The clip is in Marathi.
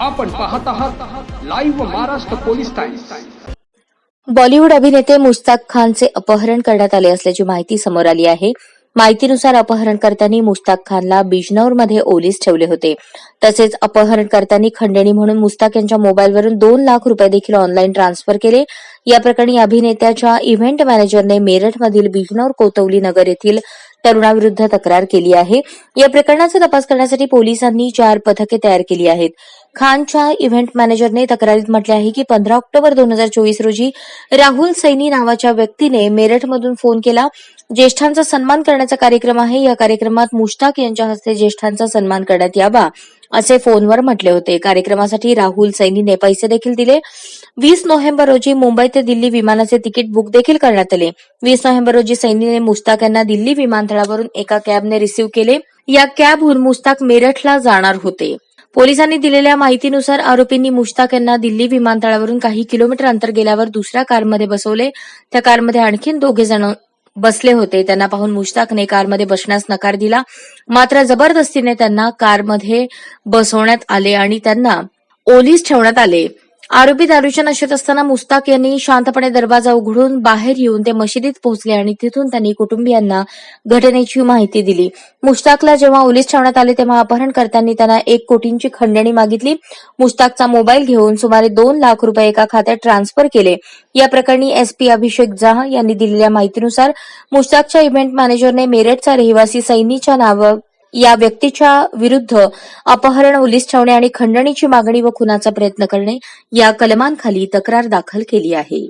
आपण पाहत आहात live Maharashtra police times Bollywood अभिनेते मुस्ताक खानचे अपहरण करण्यात आले असल्याची माहिती समोर आली आहे. माहितीनुसार अपहरणकर्त्यांनी मुस्ताक खानला बिजनौरमध्ये ओलीस ठेवले होते. तसेच अपहरणकर्त्यांनी खंडणी म्हणून मुस्ताक यांच्या मोबाईलवरून दोन लाख रुपये देखील ऑनलाईन ट्रान्सफर केले. या प्रकरणी अभिनेत्याच्या इव्हेंट मॅनेजरने मेरठमधील बिजनौर कोतवली नगर येथील तरुणाविरुद्ध तक्रार केली आहे. या प्रकरणाचा तपास करण्यासाठी पोलिसांनी चार पथके तयार केली आहेत. खानच्या इव्हेंट मॅनेजरने तक्रारीत म्हटले आहे की पंधरा ऑक्टोबर दोन हजार चोवीस रोजी राहुल सैनी नावाच्या व्यक्तीने मेरठमधून फोन केला. ज्येष्ठांचा सन्मान करण्याचा कार्यक्रम आहे. या कार्यक्रमात मुश्ताक यांच्या हस्ते ज्येष्ठांचा सन्मान करण्यात यावा. असे फोनवर म्हटले होते. कार्यक्रमासाठी राहुल सैनीने पैसे देखील दिले. वीस नोव्हेंबर रोजी मुंबई ते दिल्ली विमानाचे तिकीट बुक देखील करण्यात आले. वीस नोव्हेंबर रोजी सैनीने मुश्ताक यांना दिल्ली विमानतळावरून एका कॅबने रिसीव्ह केले. या कॅबहून मुस्ताक मेरठला जाणार होते. पोलिसांनी दिलेल्या माहितीनुसार आरोपींनी मुश्ताक यांना दिल्ली विमानतळावरून काही किलोमीटर अंतर गेल्यावर दुसऱ्या कारमध्ये बसवले. त्या कारमध्ये आणखीन दोघे जण बसले होते. त्यांना पाहून मुश्ताकने कारमध्ये बसण्यास नकार दिला. मात्र जबरदस्तीने त्यांना कारमध्ये बसवण्यात आले आणि त्यांना ओलीस ठेवण्यात आले. आरोपी दारूच्या नशेत असताना मुस्ताक यांनी शांतपणे दरवाजा उघडून बाहेर येऊन ते मशिदीत पोहोचले आणि तिथून त्यांनी कुटुंबियांना घटनेची माहिती दिली. मुस्ताकला जेव्हा ओलीस ठेवण्यात आले तेव्हा अपहरणकर्त्यांनी त्यांना एक कोटींची खंडणी मागितली. मुस्ताकचा मोबाईल घेऊन सुमारे दोन लाख रुपये एका खात्यात ट्रान्सफर केले. या प्रकरणी एसपी अभिषेक जहा यांनी दिलेल्या माहितीनुसार मुश्ताकच्या इव्हेंट मॅनेजरने मेरठचा रहिवासी सैनीच्या नाव या व्यक्तीच्या विरुद्ध अपहरण उलीस ठेवणे आणि खंडणीची मागणी व खुनाचा प्रयत्न करणे या कलमांखाली तक्रार दाखल केली आहे.